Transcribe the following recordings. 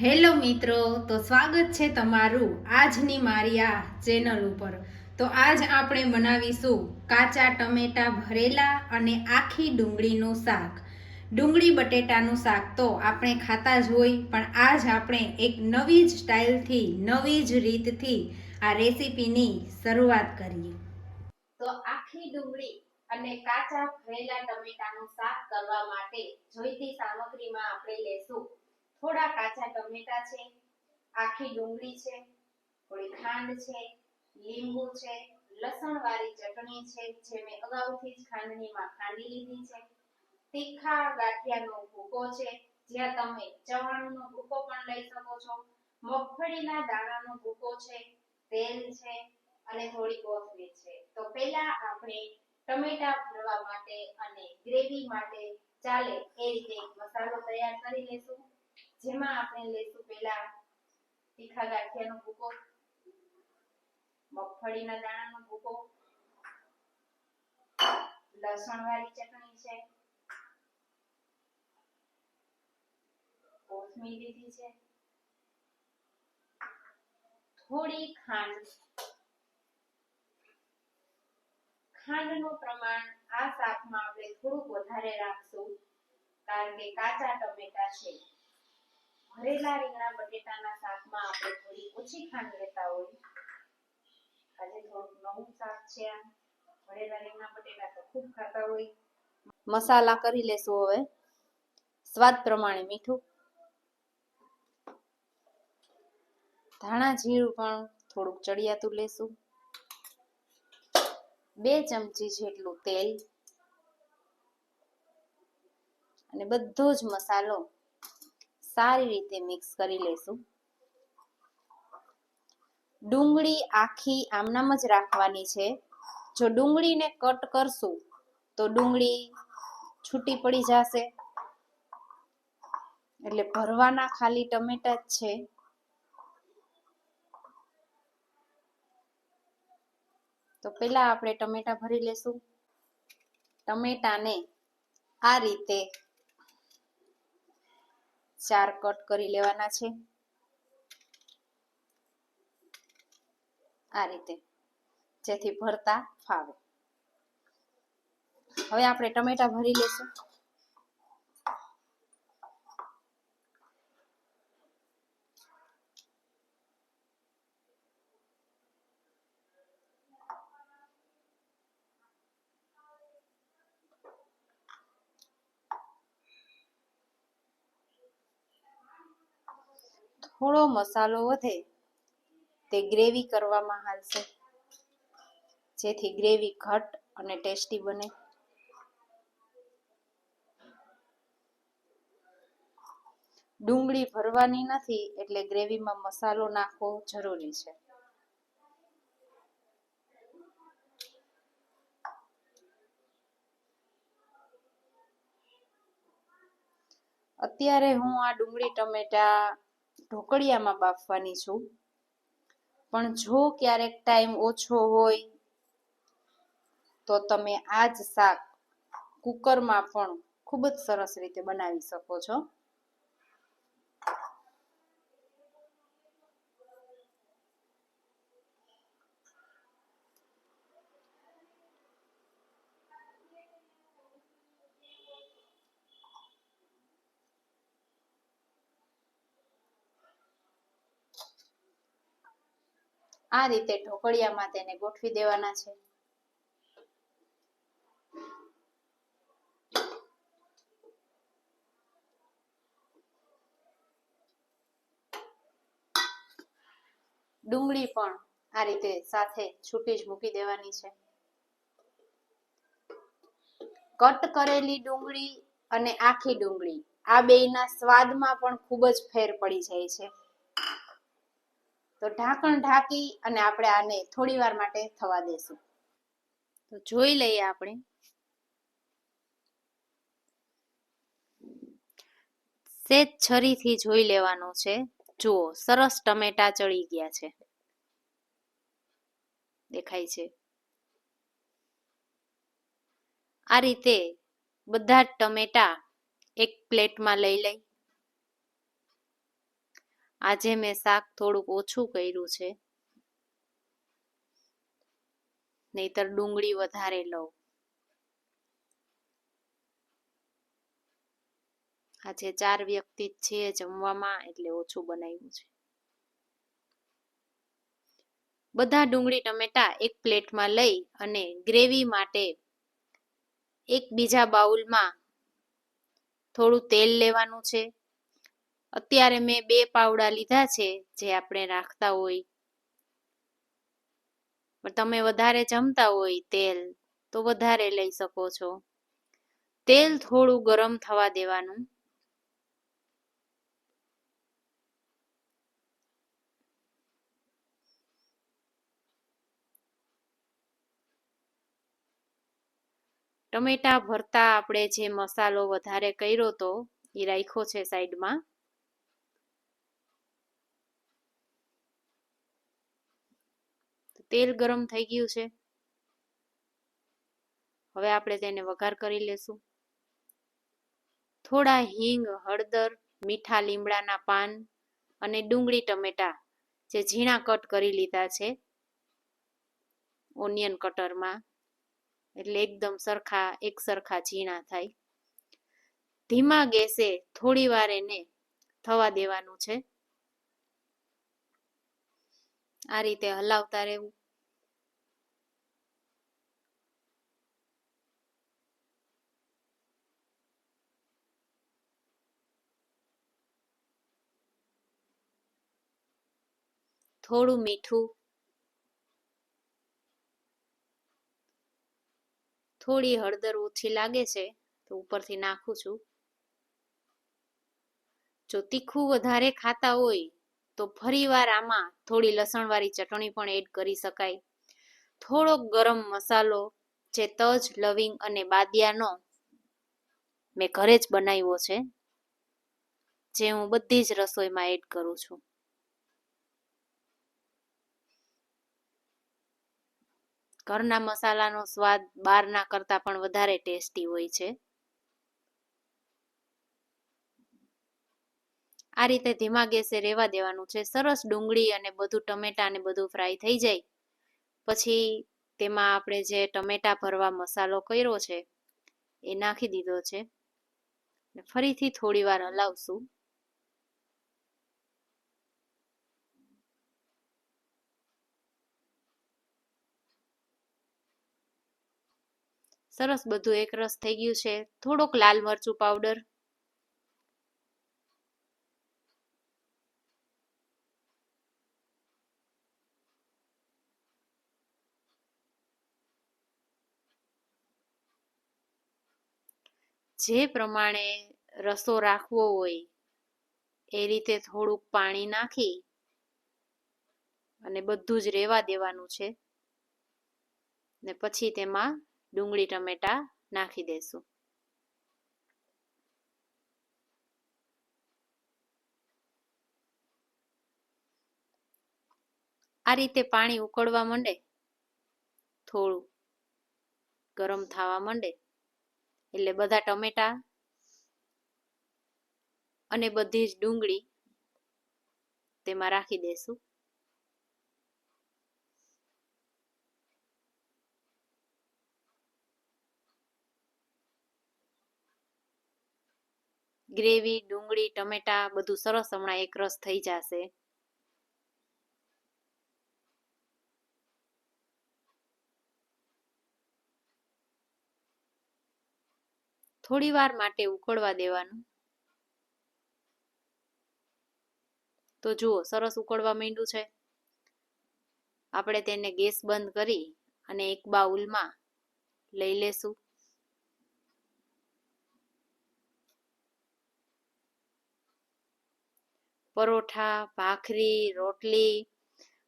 Hello મિત્રો, તો સ્વાગત છે તમારું આજની મારી આ ચેનલ ઉપર. તો આજ આપણે બનાવીશું કાચા ટમેટા ભરેલા અને આખી ડુંગળીનું શાક. ડુંગળી બટેટાનું શાક તો આપણે ખાતા જ હોય, પણ આજ આપણે એક નવી જ સ્ટાઇલથી, નવી જ રીતથી આ રેસીપીની શરૂઆત કરીએ. તો આખી ડુંગળી અને કાચા ભરેલા ટમેટાનું શાક કરવા માટે જોઈતી સામગ્રીમાં આપણે લેશું થોડા કાચા ટમેટા છે, આખી ડુંગળી છે, થોડી ખાંડ છે, લીંબુ છે લસણ વાળી ચટણી છે, જે મેં અગાઉથી જ ખાંડણીમાં ખાંડી લીધી છે. તીખા ગાંઠિયાનો ભૂકો છે, જ્યાં તમે ચવાણુંનો ભૂકો પણ લઈ શકો છો. મગફળીના દાણાનો ભૂકો છે, તેલ છે અને થોડી કોથમીર છે. તો પહેલા આપણે ટમેટા ભરવા માટે અને ગ્રેવી માટે ચાલે એ રીતે મસાલો તૈયાર કરી લેશું. જેમાં આપણે લેશું પહેલા તીખા ગાંઠિયાનો ભૂકો, મગફળીના દાણાનો ભૂકો લસણ વાળી ચટણી છે, કોથમીર લીધી છે, થોડી ખાંડ. ખાંડનું પ્રમાણ આ શાકમાં આપણે થોડુંક વધારે રાખશું, કારણ કે કાચા ટમેટા છે. ભરેલા રીંગણા બટેટાના શાકમાં આપણે થોડી ઓછી ખાંડ લેતા હોય. આજે થોડું નવું શાક છે ભરેલા રીંગણા બટેટા તો ખૂબ ખાતા હોય. મસાલા કરી લેશું હવે. સ્વાદ પ્રમાણે મીઠું. ધાણા જીરું પણ થોડુંક ચડિયાતું લેશું. બે ચમચી જેટલું તેલ. અને બધો જ મસાલો સારી રીતે મિક્સ કરી લેશું ડુંગળી આખી આમનામ જ રાખવાની છે. જો ડુંગળીને કટ કરશું, તો ડુંગળી છૂટી પડી જશે. એટલે ભરવાના ખાલી ટમેટા જ છે. તો પહેલા આપણે ટમેટા ભરી લેશું. ટમેટાને આ રીતે ચાર કટ કરી લેવાના છે. આ રીતે. જેથી ભરતા ફાવે. હવે આપણે ટમેટા ભરી લેશું. થોડો મસાલો વધે, તે ગ્રેવી કરવામાં હાલશે. જેથી ગ્રેવી ઘટ અને ટેસ્ટી બને. ડુંગળી ભરવાની નથી એટલે ગ્રેવીમાં મસાલો નાખવો જરૂરી છે. અત્યારે હું આ ડુંગળી ટમેટા ઢોકળિયામાં બાફવાની છું. પણ જો ક્યારેક ટાઈમ ઓછો હોય તો તમે આ જ શાક કુકરમાં પણ ખૂબ જ સરસ રીતે બનાવી શકો છો. આ રીતે ઢોકળિયામાં તેને ગોઠવી દેવાના છે. ડુંગળી પણ આ રીતે સાથે છૂટી જ મૂકી દેવાની છે. કટ કરેલી ડુંગળી અને આખી ડુંગળી આ બેયના સ્વાદમાં પણ ખૂબ જ ફેર પડી જાય છે. તો ઢાંકણ ઢાંકી અને આપણે આને થોડી વાર માટે થવા દેશું. તો જોઈ લઈએ આપણે. સેજ છરીથી જોઈ લેવાનું છે. જુઓ, સરસ ટમેટા ચડી ગયા છે. દેખાય છે. આ રીતે બધા જ ટમેટા એક પ્લેટમાં લઈ લઈ આજે મેં શાક થોડુંક ઓછું કર્યું છે. નહીતર ડુંગળી વધારે લઉં. આજે ચાર વ્યક્તિ છીએ જમવામાં એટલે ઓછું બનાવ્યું છે. બધા ડુંગળી ટમેટા એક પ્લેટમાં લઈ અને ગ્રેવી માટે એક બીજા બાઉલમાં થોડું તેલ લેવાનું છે. અત્યારે મેં બે પાવડા લીધા છે જે આપણે રાખતા હોય. તમે વધારે જમતા હોય તેલ, તો વધારે લઈ શકો છો. તેલ થોડું ગરમ થવા દેવાનું. ટમેટા, ભરતા આપણે જે મસાલો વધારે કર્યો તો એ રાખ્યો છે સાઈડમાં. તેલ ગરમ થઈ ગયું છે. હવે આપણે તેને વઘાર કરી લેશું. થોડા હિંગ, હળદર, મીઠા લીમડાના પાન અને ડુંગળી ટમેટા, જે ઝીણા કટ કરી લીધા છે. ઓનિયન કટરમાં, એટલે એકદમ સરખા, એક સરખા ઝીણા થાય. ધીમા ગેસે થોડી વાર એને થવા દેવાનું છે. આ રીતે હલાવતા રહેવું. થોડું મીઠું, થોડી હળદર ઓછી લાગે છે તો ઉપરથી નાખું છું. જો તીખું વધારે ખાતા હોય તો ફરીવાર આમાં થોડી લસણવાળી ચટણી પણ એડ કરી શકાય. થોડોક ગરમ મસાલો, જે તજ, લવિંગ અને બાદિયાનો મેં ઘરે જ બનાવ્યો છે, જે હું બધી જ રસોઈમાં એડ કરું છું. ઘરના મસાલાનો સ્વાદ બહારના કરતા પણ વધારે ટેસ્ટી હોય છે. આ રીતે ધીમા ગેસે રેવા દેવાનું છે. સરસ ડુંગળી અને બધું ટમેટા ને બધું ફ્રાય થઈ જાય. પછી તેમાં આપણે જે ટમેટા ભરવા મસાલો કર્યો છે, એ નાખી દીધો છે. ફરીથી થોડી વાર હલાવશું. સરસ બધું, એક રસ થઈ ગયું છે. થોડોક લાલ મરચું પાવડર જે પ્રમાણે રસો રાખવો હોય, એ રીતે થોડુંક પાણી નાખી અને બધું જ રેવા દેવાનું છે. ને પછી તેમાં ડુંગળી ટમેટા નાખી દેશું. આ રીતે પાણી ઉકળવા માંડે, થોડું ગરમ થવા માંડે, એટલે બધા ટમેટા અને બધી જ ડુંગળી તેમાં રાખી દેશું. ગ્રેવી, ડુંગળી, ટમેટા બધું સરસ હમણાં એક રસ થઈ જશે. થોડી વાર માટે ઉકળવા દેવાનું. તો જુઓ, સરસ ઉકળવા માંડ્યું છે. આપણે તેને ગેસ બંધ કરી અને એક બાઉલમાં લઈ લેશું. પરોઠા, ભાખરી, રોટલી,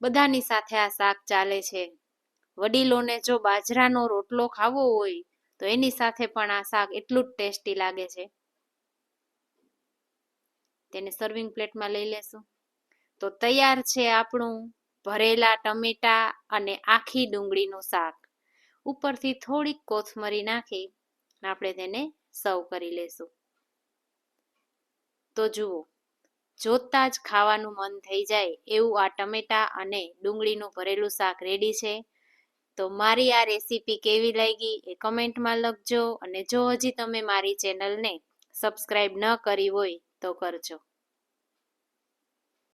બધાની સાથે આ શાક ચાલે છે. વડીલોને જો બાજરાનો રોટલો ખાવો હોય, તો એની સાથે પણ આ શાક એટલું જ ટેસ્ટી લાગે છે. તેને સર્વિંગ પ્લેટમાં લઈ લેશું. તો તૈયાર છે આપણું ભરેલા ટમેટા અને આખી ડુંગળીનું શાક. ઉપરથી થોડીક કોથમરી નાખી આપણે તેને સર્વ કરી લેશું. તો જુઓ જોતાં જ ખાવાનું મન થઈ જાય એવું આ ટમેટા અને ડુંગળીનું ભરેલું શાક રેડી છે. તો મારી આ રેસીપી કેવી લાગી એ કમેન્ટમાં લખજો અને જો હજી તમે મારી ચેનલને સબસ્ક્રાઈબ ન કરી હોય તો કરજો.